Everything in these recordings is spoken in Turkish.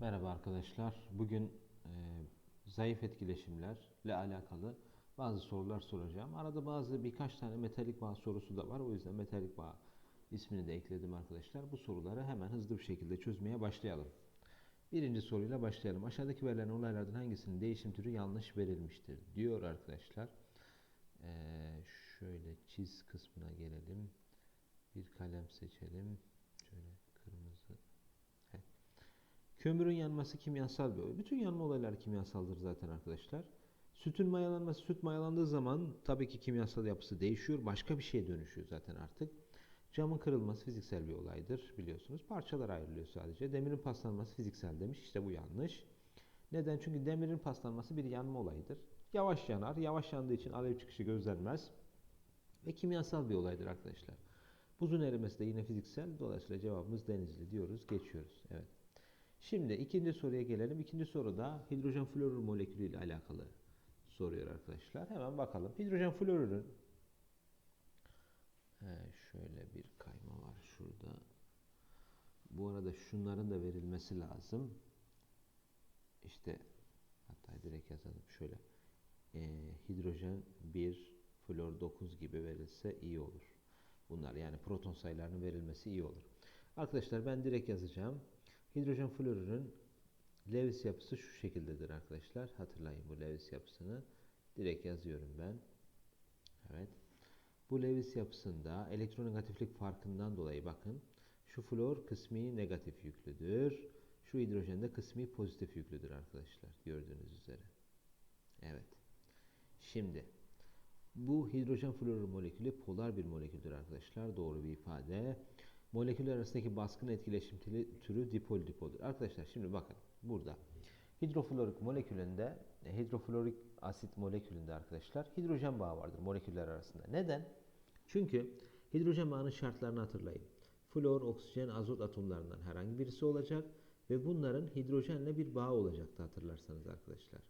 Merhaba arkadaşlar. Bugün e, zayıf etkileşimlerle alakalı bazı sorular soracağım. Arada bazı birkaç tane metalik bağ sorusu da var. O yüzden metalik bağ ismini de ekledim arkadaşlar. Bu soruları hemen hızlı bir şekilde çözmeye başlayalım. Birinci soruyla başlayalım. Aşağıdaki verilen olaylardan hangisinin değişim türü yanlış verilmiştir diyor arkadaşlar. E, şöyle çiz kısmına gelelim. Bir kalem seçelim. Şöyle Kömürün yanması kimyasal bir olay. Bütün yanma olaylar kimyasaldır zaten arkadaşlar. Sütün mayalanması, süt mayalandığı zaman tabii ki kimyasal yapısı değişiyor. Başka bir şeye dönüşüyor zaten artık. Camın kırılması fiziksel bir olaydır biliyorsunuz. Parçalar ayrılıyor sadece. Demirin paslanması fiziksel demiş. İşte bu yanlış. Neden? Çünkü demirin paslanması bir yanma olayıdır. Yavaş yanar. Yavaş yandığı için alev çıkışı gözlenmez. Ve kimyasal bir olaydır arkadaşlar. Buzun erimesi de yine fiziksel. Dolayısıyla cevabımız denizli diyoruz. Geçiyoruz. Evet. Şimdi ikinci soruya gelelim. İkinci soruda hidrojen florür molekülü ile alakalı soruyor arkadaşlar. Hemen bakalım. Hidrojen florürün He, şöyle bir kayma var şurada. Bu arada şunların da verilmesi lazım. İşte hatta direkt yazalım şöyle. E, hidrojen 1, flor 9 gibi verilse iyi olur. Bunlar yani proton sayılarının verilmesi iyi olur. Arkadaşlar ben direkt yazacağım. Hidrojen florürün Lewis yapısı şu şekildedir arkadaşlar. Hatırlayın bu Lewis yapısını. Direkt yazıyorum ben. Evet. Bu Lewis yapısında elektronegatiflik farkından dolayı bakın. Şu flor kısmi negatif yüklüdür. Şu hidrojen de kısmi pozitif yüklüdür arkadaşlar. Gördüğünüz üzere. Evet. Şimdi bu hidrojen florür molekülü polar bir moleküldür arkadaşlar. Doğru bir ifade. Moleküller arasındaki baskın etkileşim türü dipol dipoldur. Arkadaşlar şimdi bakın burada hidroflorik molekülünde e, hidroflorik asit molekülünde arkadaşlar hidrojen bağı vardır moleküller arasında. Neden? Çünkü hidrojen bağının şartlarını hatırlayın. Flor, oksijen, azot atomlarından herhangi birisi olacak ve bunların hidrojenle bir bağı olacaktı hatırlarsanız arkadaşlar.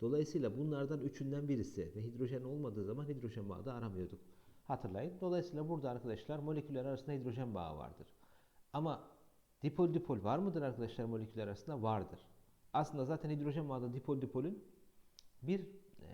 Dolayısıyla bunlardan üçünden birisi ve hidrojen olmadığı zaman hidrojen bağı da aramıyorduk. Hatırlayın. Dolayısıyla burada arkadaşlar moleküller arasında hidrojen bağı vardır. Ama dipol dipol var mıdır arkadaşlar moleküller arasında? Vardır. Aslında zaten hidrojen bağı da dipol dipolün bir e,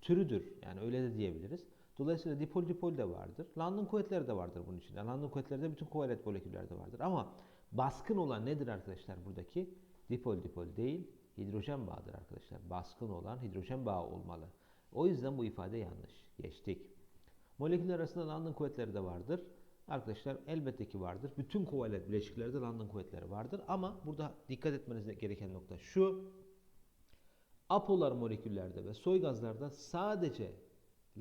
türüdür. Yani öyle de diyebiliriz. Dolayısıyla dipol dipol de vardır. London kuvvetleri de vardır bunun içinde. London kuvvetleri de bütün kovalent moleküller de vardır. Ama baskın olan nedir arkadaşlar buradaki? Dipol dipol değil, hidrojen bağıdır arkadaşlar. Baskın olan hidrojen bağı olmalı. O yüzden bu ifade yanlış. Geçtik. Moleküller arasında London kuvvetleri de vardır. Arkadaşlar elbette ki vardır. Bütün kovalent bileşiklerde London kuvvetleri vardır. Ama burada dikkat etmeniz gereken nokta şu. Apolar moleküllerde ve soy gazlarda sadece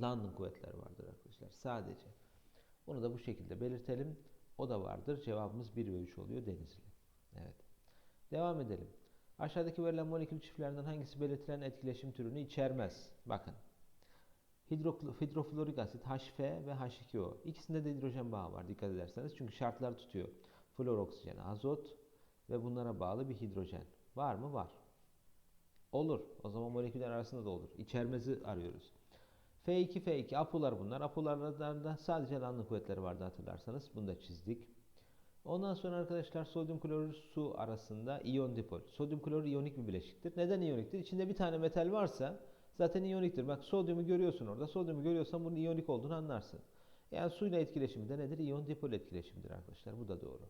London kuvvetleri vardır arkadaşlar. Sadece. Bunu da bu şekilde belirtelim. O da vardır. Cevabımız 1 ve 3 oluyor Denizli. Evet. Devam edelim. Aşağıdaki verilen molekül çiftlerinden hangisi belirtilen etkileşim türünü içermez? Bakın. Hidroflorik asit HF ve H2O. İkisinde de hidrojen bağı var dikkat ederseniz. Çünkü şartlar tutuyor. Flor oksijen, azot ve bunlara bağlı bir hidrojen. Var mı? Var. Olur. O zaman moleküller arasında da olur. İçermezi arıyoruz. F2, F2 apolar bunlar. Apolardan sadece lanlı kuvvetleri vardı hatırlarsanız. Bunu da çizdik. Ondan sonra arkadaşlar sodyum klorür su arasında iyon dipol. Sodyum klorür iyonik bir bileşiktir. Neden iyoniktir? İçinde bir tane metal varsa zaten iyoniktir. Bak sodyumu görüyorsun orada. Sodyumu görüyorsan bunun iyonik olduğunu anlarsın. Yani suyla etkileşimi de nedir? İyon dipol etkileşimidir arkadaşlar. Bu da doğru.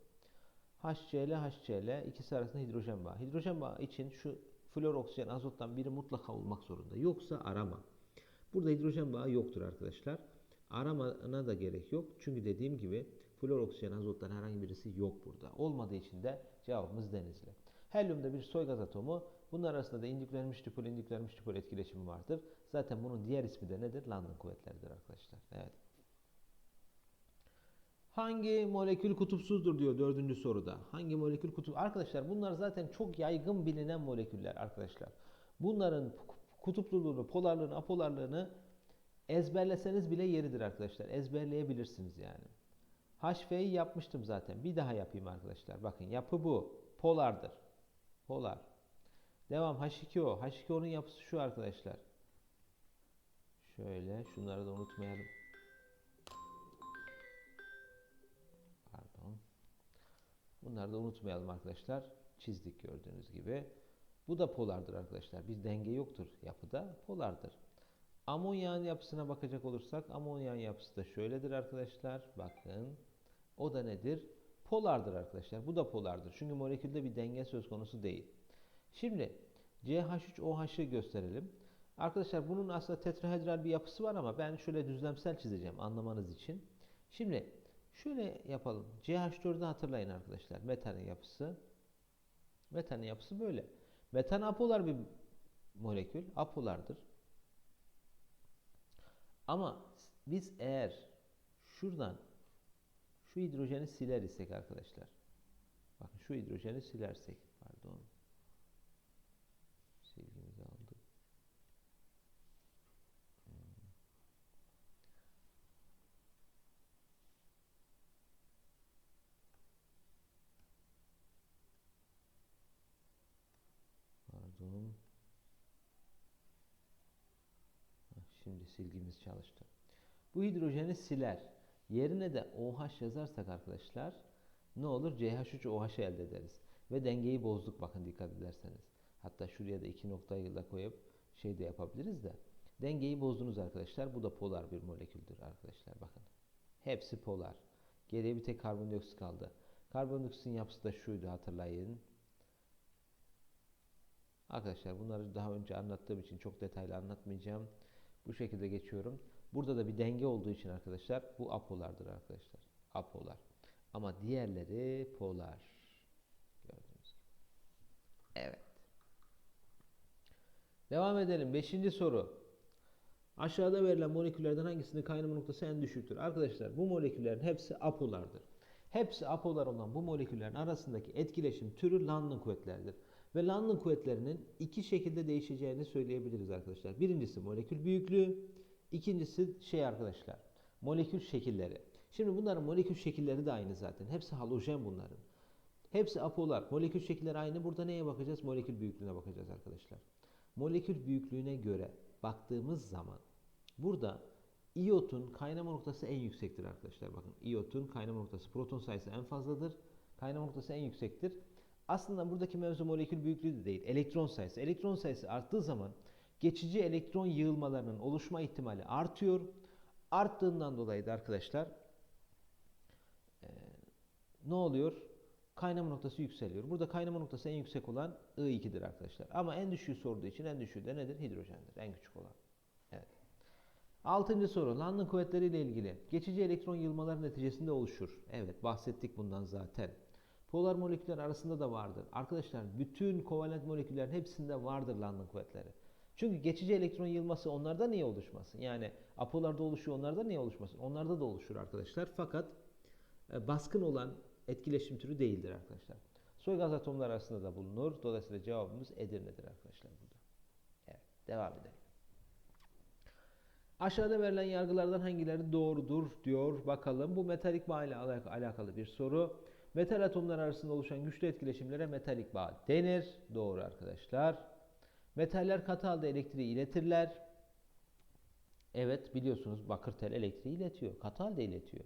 HCl, HCl ikisi arasında hidrojen bağı. Hidrojen bağı için şu flor, oksijen, azottan biri mutlaka olmak zorunda. Yoksa arama. Burada hidrojen bağı yoktur arkadaşlar. Aramana da gerek yok. Çünkü dediğim gibi flor, oksijen, azottan herhangi birisi yok burada. Olmadığı için de cevabımız denizli. Helyumda bir soy gaz atomu. Bunlar arasında da indüklenmiş dipol, indüklenmiş dipol etkileşimi vardır. Zaten bunun diğer ismi de nedir? London kuvvetleridir arkadaşlar. Evet. Hangi molekül kutupsuzdur diyor dördüncü soruda. Hangi molekül kutup? Arkadaşlar bunlar zaten çok yaygın bilinen moleküller arkadaşlar. Bunların kutupluluğunu, polarlığını, apolarlığını ezberleseniz bile yeridir arkadaşlar. Ezberleyebilirsiniz yani. HF'yi yapmıştım zaten. Bir daha yapayım arkadaşlar. Bakın yapı bu. Polardır. Polar. Devam H2O. H2O'nun yapısı şu arkadaşlar. Şöyle şunları da unutmayalım. Pardon. Bunları da unutmayalım arkadaşlar. çizdik gördüğünüz gibi. Bu da polardır arkadaşlar. Bir denge yoktur yapıda. Polardır. Amonyağın yapısına bakacak olursak amonyağın yapısı da şöyledir arkadaşlar. Bakın. O da nedir? Polardır arkadaşlar. Bu da polardır. Çünkü molekülde bir denge söz konusu değil. Şimdi CH3OH'ı gösterelim. Arkadaşlar bunun aslında tetrahedral bir yapısı var ama ben şöyle düzlemsel çizeceğim anlamanız için. Şimdi şöyle yapalım. CH4'ü hatırlayın arkadaşlar. Metanın yapısı. Metanın yapısı böyle. Metan apolar bir molekül. Apolardır. Ama biz eğer şuradan şu hidrojeni siler isek arkadaşlar. Bakın şu hidrojeni silersek. Pardon. Şimdi silgimiz çalıştı. Bu hidrojeni siler. Yerine de OH yazarsak arkadaşlar ne olur? CH3OH elde ederiz. Ve dengeyi bozduk bakın dikkat ederseniz. Hatta şuraya da iki noktayı da koyup şey de yapabiliriz de. Dengeyi bozdunuz arkadaşlar. Bu da polar bir moleküldür arkadaşlar. Bakın. Hepsi polar. Geriye bir tek karbondioksit kaldı. Karbondioksitin yapısı da şuydu hatırlayın. Arkadaşlar bunları daha önce anlattığım için çok detaylı anlatmayacağım. Bu şekilde geçiyorum. Burada da bir denge olduğu için arkadaşlar bu apolardır arkadaşlar. Apolar. Ama diğerleri polar. Gördüğünüz gibi. Evet. Devam edelim. Beşinci soru. Aşağıda verilen moleküllerden hangisinin kaynama noktası en düşüktür? Arkadaşlar bu moleküllerin hepsi apolardır. Hepsi apolar olan bu moleküllerin arasındaki etkileşim türü London kuvvetlerdir. Ve London kuvvetlerinin iki şekilde değişeceğini söyleyebiliriz arkadaşlar. Birincisi molekül büyüklüğü, ikincisi şey arkadaşlar, molekül şekilleri. Şimdi bunların molekül şekilleri de aynı zaten. Hepsi halojen bunların. Hepsi apolar. Molekül şekilleri aynı. Burada neye bakacağız? Molekül büyüklüğüne bakacağız arkadaşlar. Molekül büyüklüğüne göre baktığımız zaman burada iyotun kaynama noktası en yüksektir arkadaşlar. Bakın iyotun kaynama noktası proton sayısı en fazladır. Kaynama noktası en yüksektir. Aslında buradaki mevzu molekül büyüklüğü de değil. Elektron sayısı. Elektron sayısı arttığı zaman geçici elektron yığılmalarının oluşma ihtimali artıyor. Arttığından dolayı da arkadaşlar e, ne oluyor? Kaynama noktası yükseliyor. Burada kaynama noktası en yüksek olan I2'dir arkadaşlar. Ama en düşüğü sorduğu için en düşüğü de nedir? Hidrojendir. En küçük olan. Evet. Altıncı soru. London kuvvetleri ile ilgili. Geçici elektron yığılmaları neticesinde oluşur. Evet bahsettik bundan zaten. Polar moleküller arasında da vardır. Arkadaşlar bütün kovalent moleküllerin hepsinde vardır London kuvvetleri. Çünkü geçici elektron yığılması onlarda niye oluşmasın? Yani apolarda oluşuyor onlarda niye oluşmasın? Onlarda da oluşur arkadaşlar. Fakat e, baskın olan etkileşim türü değildir arkadaşlar. Soy gaz atomları arasında da bulunur. Dolayısıyla cevabımız Edirne'dir arkadaşlar burada. Evet, devam edelim. Aşağıda verilen yargılardan hangileri doğrudur diyor. Bakalım bu metalik bağ ile alakalı bir soru. Metal atomlar arasında oluşan güçlü etkileşimlere metalik bağ denir. Doğru arkadaşlar. Metaller katı halde elektriği iletirler. Evet biliyorsunuz bakır tel elektriği iletiyor. Katı halde iletiyor.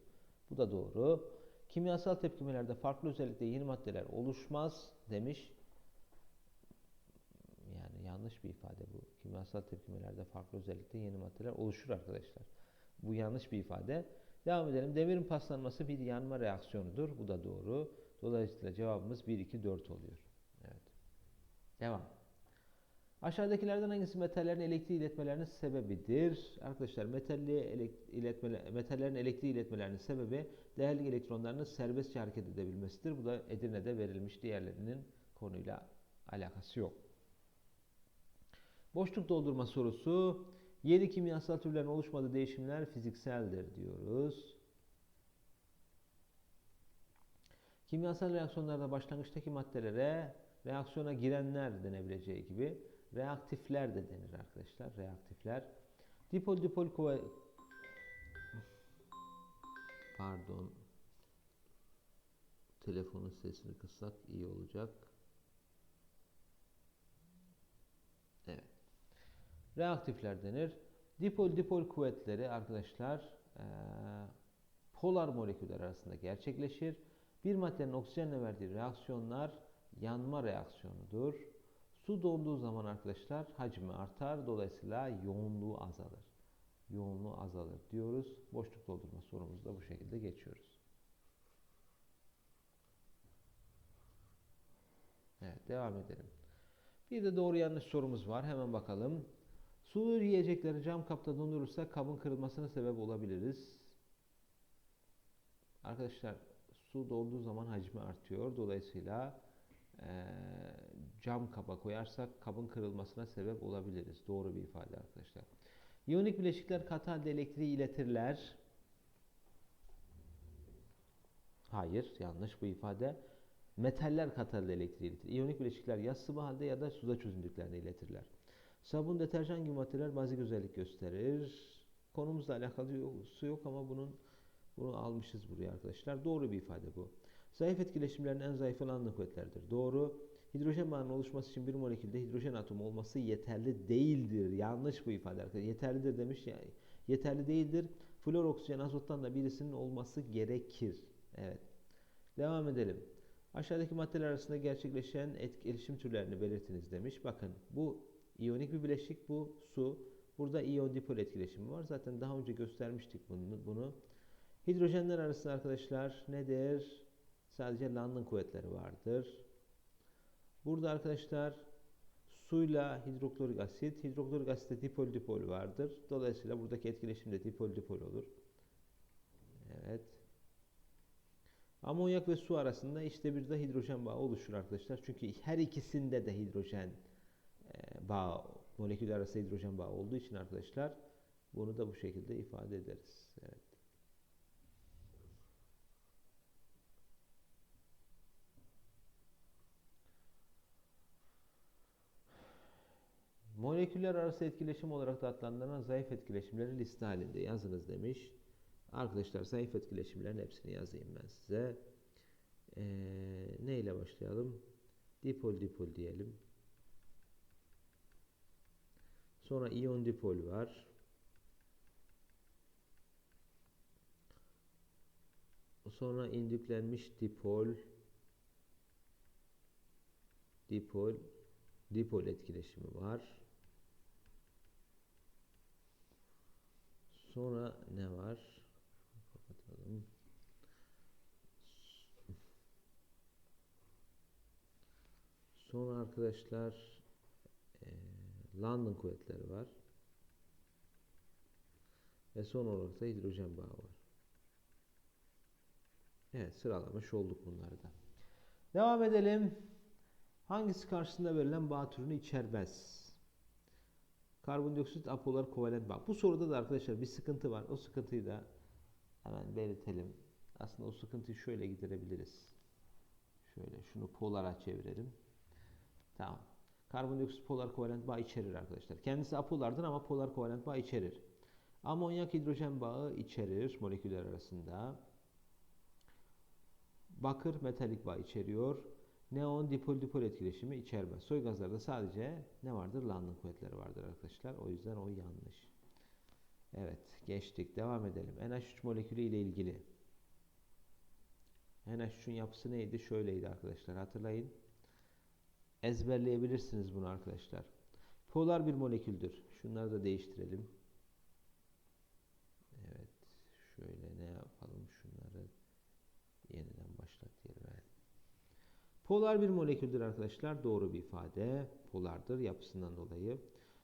Bu da doğru. Kimyasal tepkimelerde farklı özellikle yeni maddeler oluşmaz demiş. Yani yanlış bir ifade bu. Kimyasal tepkimelerde farklı özellikle yeni maddeler oluşur arkadaşlar. Bu yanlış bir ifade. Devam edelim. Demirin paslanması bir yanma reaksiyonudur. Bu da doğru. Dolayısıyla cevabımız 1, 2, 4 oluyor. Evet. Devam. Aşağıdakilerden hangisi metallerin elektriği iletmelerinin sebebidir? Arkadaşlar metalli iletmele, metallerin elektriği iletmelerinin sebebi değerli elektronlarının serbestçe hareket edebilmesidir. Bu da Edirne'de verilmiş diğerlerinin konuyla alakası yok. Boşluk doldurma sorusu. Yeni kimyasal türlerin oluşmadığı değişimler fizikseldir diyoruz. Kimyasal reaksiyonlarda başlangıçtaki maddelere reaksiyona girenler denebileceği gibi reaktifler de denir arkadaşlar. Reaktifler. Dipol dipol kuvvet Pardon. Telefonun sesini kıssak iyi olacak. Reaktifler denir. Dipol dipol kuvvetleri arkadaşlar polar moleküller arasında gerçekleşir. Bir maddenin oksijenle verdiği reaksiyonlar yanma reaksiyonudur. Su donduğu zaman arkadaşlar hacmi artar. Dolayısıyla yoğunluğu azalır. Yoğunluğu azalır diyoruz. Boşluk doldurma sorumuzu da bu şekilde geçiyoruz. Evet devam edelim. Bir de doğru yanlış sorumuz var. Hemen bakalım. Sulu yiyecekleri cam kapta dondurursa kabın kırılmasına sebep olabiliriz. Arkadaşlar su dolduğu zaman hacmi artıyor. Dolayısıyla eee, cam kaba koyarsak kabın kırılmasına sebep olabiliriz. Doğru bir ifade arkadaşlar. İyonik bileşikler katı halde elektriği iletirler. Hayır, yanlış bu ifade. Metaller katı halde elektriği iletir. İyonik bileşikler ya sıvı halde ya da suda çözündüklerini iletirler. Sabun, deterjan gibi maddeler bazik özellik gösterir. Konumuzla alakalı yok, su yok ama bunun bunu almışız buraya arkadaşlar. Doğru bir ifade bu. Zayıf etkileşimlerin en zayıfı London kuvvetlerdir. Doğru. Hidrojen bağının oluşması için bir molekülde hidrojen atomu olması yeterli değildir. Yanlış bu ifade arkadaşlar. Yeterlidir demiş ya. Yeterli değildir. Flor, oksijen, azottan da birisinin olması gerekir. Evet. Devam edelim. Aşağıdaki maddeler arasında gerçekleşen etkileşim türlerini belirtiniz demiş. Bakın bu iyonik bir bileşik, bu su. Burada iyon dipol etkileşimi var. Zaten daha önce göstermiştik bunu. bunu. Hidrojenler arasında arkadaşlar nedir? Sadece London kuvvetleri vardır. Burada arkadaşlar suyla hidroklorik asit, hidroklorik asitte dipol dipol vardır. Dolayısıyla buradaki etkileşim de dipol dipol olur. Evet. Amonyak ve su arasında işte bir de hidrojen bağı oluşur arkadaşlar. Çünkü her ikisinde de hidrojen e, bağı, moleküller arası hidrojen bağı olduğu için arkadaşlar bunu da bu şekilde ifade ederiz. Evet. Moleküller arası etkileşim olarak da adlandırılan zayıf etkileşimleri liste halinde yazınız demiş. Arkadaşlar zayıf etkileşimlerin hepsini yazayım ben size. Ee, ne ile başlayalım? Dipol dipol diyelim. Sonra iyon dipol var. Sonra indüklenmiş dipol dipol dipol etkileşimi var. Sonra ne var? Kapatalım. Sonra arkadaşlar London kuvvetleri var. Ve son olarak da hidrojen bağı var. Evet sıralamış olduk bunları da. Devam edelim. Hangisi karşısında verilen bağ türünü içermez? Karbondioksit apolar kovalent bağ. Bu soruda da arkadaşlar bir sıkıntı var. O sıkıntıyı da hemen belirtelim. Aslında o sıkıntıyı şöyle giderebiliriz. Şöyle şunu polara çevirelim. Tamam. Karbondioksit polar kovalent bağ içerir arkadaşlar. Kendisi apolardır ama polar kovalent bağ içerir. Amonyak hidrojen bağı içerir moleküller arasında. Bakır metalik bağ içeriyor. Neon dipol dipol etkileşimi içermez. Soy gazlarda sadece ne vardır? London kuvvetleri vardır arkadaşlar. O yüzden o yanlış. Evet geçtik. Devam edelim. NH3 molekülü ile ilgili. NH3'ün yapısı neydi? Şöyleydi arkadaşlar. Hatırlayın. Ezberleyebilirsiniz bunu arkadaşlar. Polar bir moleküldür. Şunları da değiştirelim. Evet. Şöyle ne yapalım? Şunları yeniden başlat diyelim. Polar bir moleküldür arkadaşlar. Doğru bir ifade. Polardır yapısından dolayı.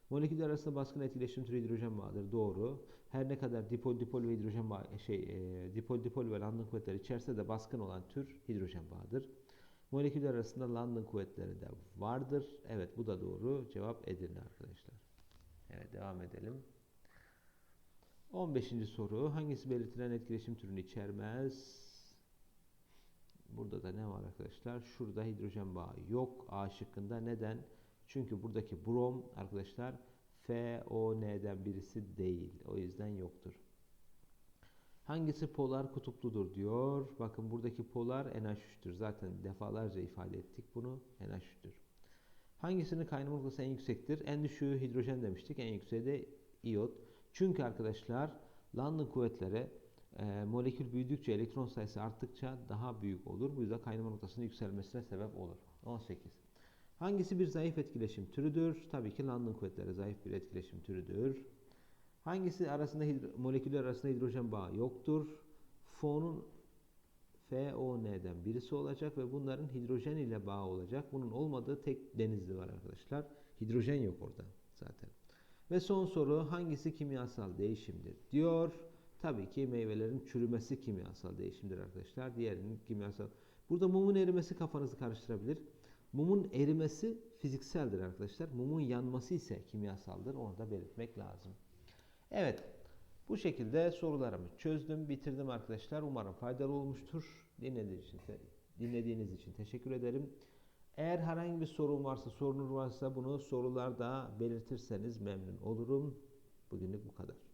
Moleküller arasında baskın etkileşim türü hidrojen bağıdır. Doğru. Her ne kadar dipol dipol ve hidrojen bağı, şey e, dipol dipol ve London kuvvetleri içerse de baskın olan tür hidrojen bağıdır. Moleküller arasında London kuvvetleri de vardır. Evet bu da doğru. Cevap Edirne arkadaşlar. Evet devam edelim. 15. soru. Hangisi belirtilen etkileşim türünü içermez? Burada da ne var arkadaşlar? Şurada hidrojen bağı yok. A şıkkında. Neden? Çünkü buradaki brom arkadaşlar FON'den birisi değil. O yüzden yoktur. Hangisi polar kutupludur diyor. Bakın buradaki polar NH3'tür. Zaten defalarca ifade ettik bunu. NH3'tür. Hangisinin kaynama noktası en yüksektir? En düşüğü hidrojen demiştik. En yükseği de iyot. Çünkü arkadaşlar London kuvvetleri e, molekül büyüdükçe elektron sayısı arttıkça daha büyük olur. Bu yüzden kaynama noktasının yükselmesine sebep olur. 18. Hangisi bir zayıf etkileşim türüdür? Tabii ki London kuvvetleri zayıf bir etkileşim türüdür. Hangisi arasında moleküller arasında hidrojen bağı yoktur? Fonun FON'den birisi olacak ve bunların hidrojen ile bağı olacak. Bunun olmadığı tek denizli var arkadaşlar. Hidrojen yok orada zaten. Ve son soru hangisi kimyasal değişimdir diyor. Tabii ki meyvelerin çürümesi kimyasal değişimdir arkadaşlar. Diğerinin kimyasal. Burada mumun erimesi kafanızı karıştırabilir. Mumun erimesi fizikseldir arkadaşlar. Mumun yanması ise kimyasaldır. Onu da belirtmek lazım. Evet. Bu şekilde sorularımı çözdüm, bitirdim arkadaşlar. Umarım faydalı olmuştur. Dinlediğiniz için, dinlediğiniz için teşekkür ederim. Eğer herhangi bir sorun varsa, sorunuz varsa bunu sorularda belirtirseniz memnun olurum. Bugünlük bu kadar.